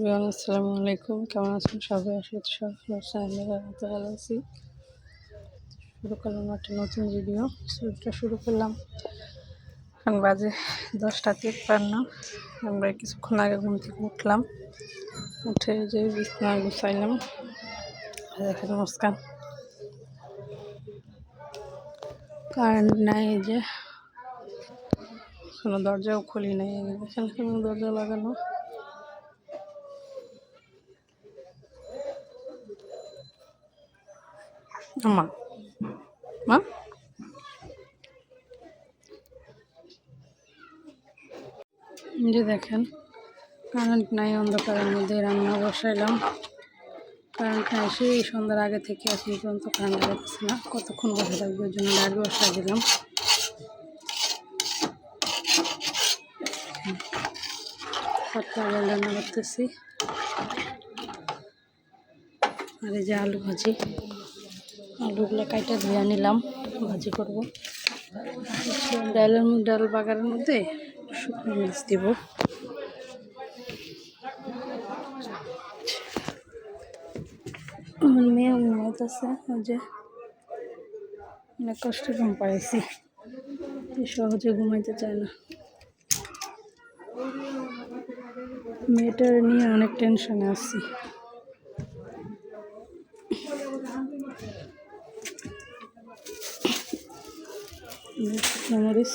Everyone, আসসালামু আলাইকুম। কেমন আছেন সবাই? আসলে আমি ভালো আছি। শুরু করলাম একটা নতুন ভিডিও শুরুটা শুরু করলাম। এখন বাজে দশটা তিপ্পান্ন। আমরা কিছুক্ষণ আগে ঘুম থেকে উঠলাম। উঠে যে বিছনা গুছাইলাম। দেখেন মুস্কান। কারেন্ট নাই যে। কোনো দরজাও খুলি নাই। কোনো দরজা লাগানো? মা এই যে দেখেন কারেন্ট নাই, অন্ধকারের মধ্যে রান্না বসাইলাম। কারেন্ট নাই, সেই সন্ধ্যার আগে থেকে এখন পর্যন্ত কারেন্ট লাগছে না। কতক্ষণ বসে থাকবে ওই জন্য লাইট বসাই দিলাম। রান্না করতেছি। আর এই যে আলু ভাজি। আলুগুলো কাইটা ধুয়ে নিলাম, ভাজি করব। ডালের ডাল বাগারের মধ্যে শুকনো মরিচ দিব। আমার মেয়ে ঘুমাইতেছে ওই যে অনেক কষ্ট ঘুম পাইছি। সহজে ঘুমাইতে চায় না। মেয়েটার নিয়ে অনেক টেনশনে আছি। মরিচ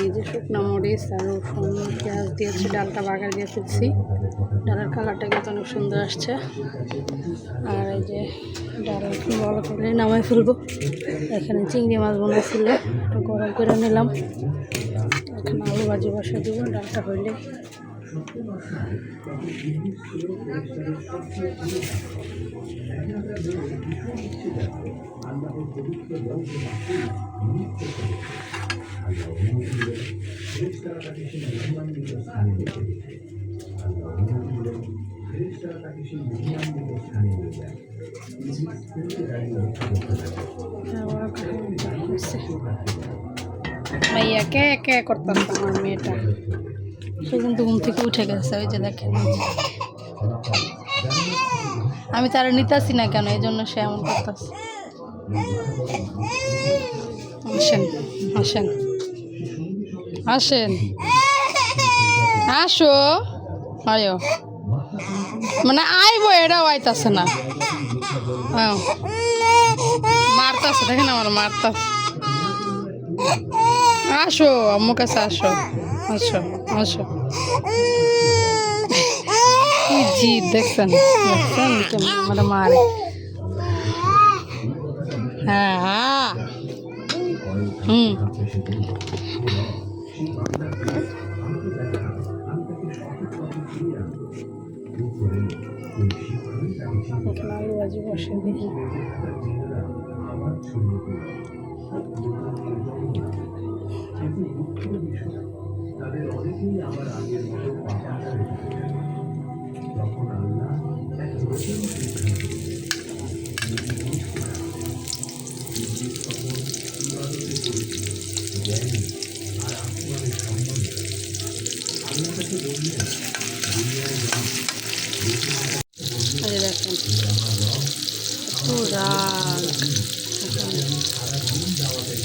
এই যে শুকনো মরিচ আর রসুন, পেঁয়াজ দিয়েছি, ডালটা বাগার দিয়ে ফেলছি। ডালের কালারটা কিন্তু অনেক সুন্দর আসছে। আর এই যে ডাল বড় করে নামাই ফেলব। এখানে চিংড়ি মাছ বানাইছিল, একটু গরম করে নিলাম। এখানে আলু ভাজি বসা দেবো, ডালটা হইলে। ভাইয়া কে কে করতাম আমার মেয়েটা। সে কিন্তু ঘুম থেকে উঠে গেছে, ওই যে দেখেন। আমি তারা নিতাছি না কেন? এই জন্য সে এমন করতেছে। আসেন আসেন। আসেন। আসো। আয়ো মানে আইবো, এটাও আইতাছে না। হ্যাঁ। মারতাছে, দেখেন আমার মারতাছে। আসো আম্মু কাছে আসো। আসো আসো। জিদ, দেখছেন? দেখছেন? আমার মারে। হ্যাঁ হুম। এখানে আলু ভাজি বসে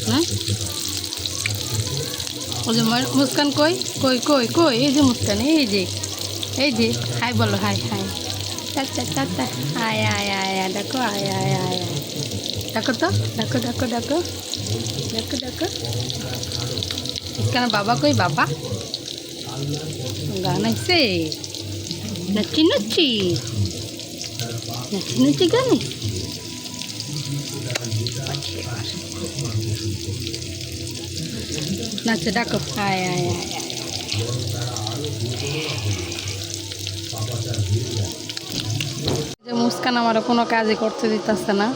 হ্যাঁ? মুস্কান কই? কই কই কই? এই যে মুস্কান, এই যে এই যে। হাই বলো, হাই হাই। চাচা চাচা আয় আয় আয় আয়, দেখো, আয় আয় আয় দেখো তো, দেখো দেখো দেখো। দেখো দেখো। মুস্কান বাবা কই? বাবা? গান আইছে নাচি নাচি নাচি নাচি গানে নাচে ডাকো আয় আয় আয় মুস্কান আমার কোনো কাজই করতে দিতেছে না।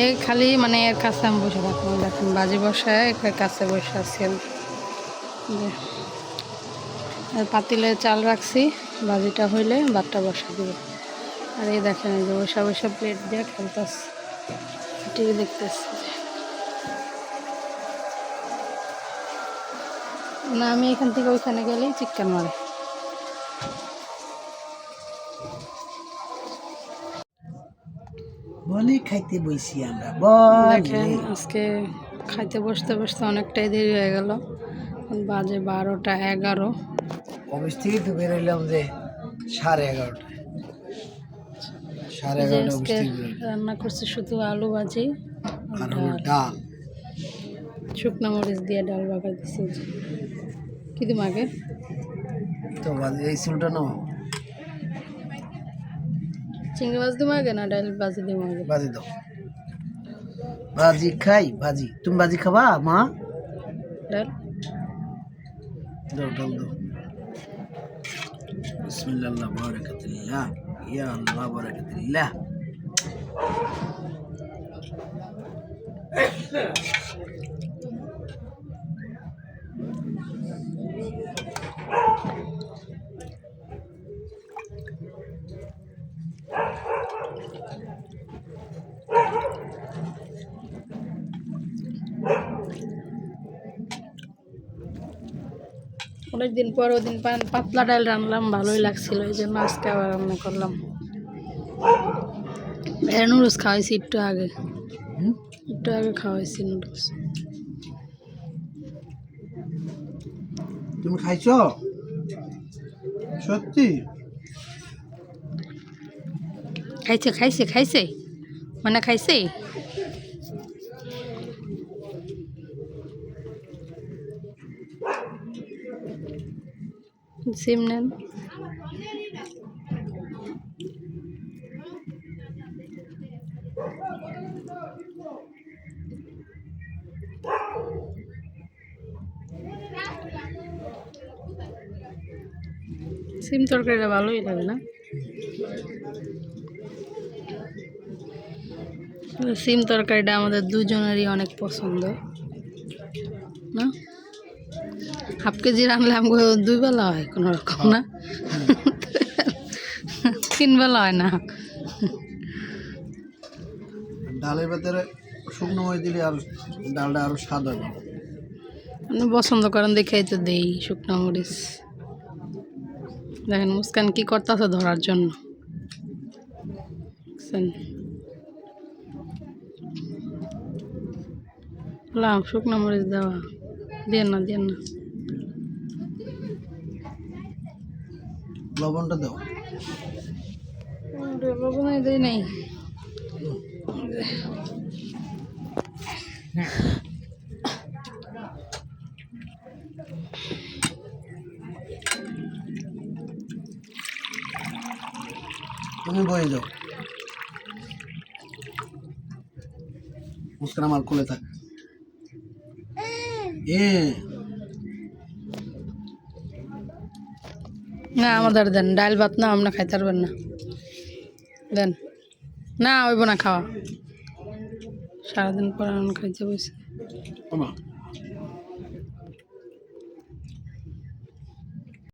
এই খালি মানে এর কাছে আমি বসে থাকব। দেখেন, বাজি বসায়, এর কাছে বসে আছি। পাতিলে চাল রাখছি বাজিটা হইলে ভাতটা বসা দিব। আর এই দেখেন এই যে বসা বসা প্লেট দিয়ে খেলতেছে। টিভি দেখতেছি। না আমি এখান থেকে ওইখানে গেলেই চিকেন মারে। বলি খাইতে বইছি আমরা দেখেন আজকে খাইতে বসতে বসতে অনেকটাই দেরি হয়ে গেল। বাজে বারোটা এগারো। অফিস থেকে তো বেরোইলাম যে সাড়ে এগারোটায়। সাড়ে এগারোটা অফিস থেকে বেরোইলাম রান্না করছি শুধু আলু ভাজি আর হলো ডাল। শুকনো মরিচ দিয়ে ডাল বাগা দিছি কি দিম আগে? তো বাজে এই চুলটা নাও চিংড়ি মাছ দিম আগে না ডাল ভাজি দিম আগে? বাজি দাও। বাজি খাই বাজি তুমি বাজি খাবা মা? ডাল। দাও ডাল দাও। বিসমিল্লাহ বারাকাতুল্লাহ। ইয়া আল্লাহ বারাকাতুল্লাহ। অনেকদিন পর ওদিন পাতলা ডাল রান্নলাম ভালোই লাগছিল এই জন্য আজকে আবার রান্না করলাম। নুডলস খাওয়াইছি একটু আগে। একটু আগে খাওয়াইছি নুডলস। তুমি খাইছো? সত্যি? খাইছে খাইছে খাইছে? মানে খাইছে? সিম নেন সিম তরকারিটা ভালোই লাগে না? সিম তরকারিটা আমাদের দুজনেরই অনেক পছন্দ। না? হাফ কেজি রানলে আমাকে দুই বেলা হয় কোনো রকম না। তিন বেলা হয় না। ডালের ভেতরে শুকনো মরিচ দিলে আর ডালটা আরও স্বাদ হবে আপনি পছন্দ করেন দেখেই তো দেই শুকনো মরিচ। দেখেন মুস্কান কি করতেছে ধরার জন্য? লাম শুকনো মরিচ দেওয়া দিয়ে না দিয়ে না। লবণটা দাও। নাই। তুমি বয়ে যাও। মুস্কান আমার কোলে থাক। এ। না, আমাদের দেন ডাল ভাত না, আমরা খাইতে পারবেন না। দেন। না ওইব না, খাওয়া। সারাদিন পর খাইতে বসে।